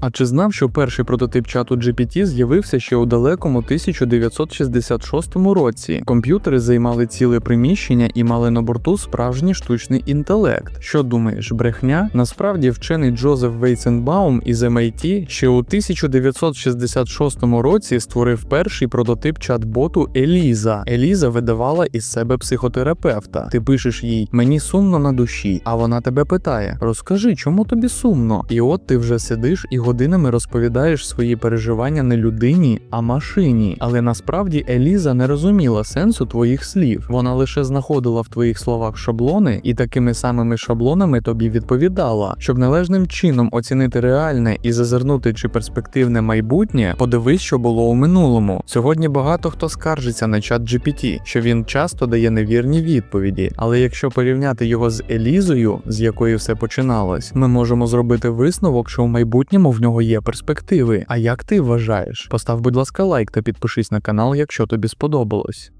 А чи знав, що перший прототип чату GPT з'явився ще у далекому 1966 році? Комп'ютери займали ціле приміщення і мали на борту справжній штучний інтелект. Що думаєш, брехня? Насправді вчений Джозеф Вейценбаум із MIT ще у 1966 році створив перший прототип чат-боту Еліза. Еліза видавала із себе психотерапевта. Ти пишеш їй мені сумно на душі, а вона тебе питає: розкажи, чому тобі сумно? І от ти вже сидиш і годинами розповідаєш свої переживання не людині, а машині. Але насправді Еліза не розуміла сенсу твоїх слів. Вона лише знаходила в твоїх словах шаблони і такими самими шаблонами тобі відповідала. Щоб належним чином оцінити реальне і зазирнути чи перспективне майбутнє, подивись, що було у минулому. Сьогодні багато хто скаржиться на чат GPT, що він часто дає невірні відповіді. Але якщо порівняти його з Елізою, з якої все починалось, ми можемо зробити висновок, що в майбутньому в нього є перспективи. А як ти вважаєш? Постав, будь ласка, лайк та підпишись на канал, якщо тобі сподобалось.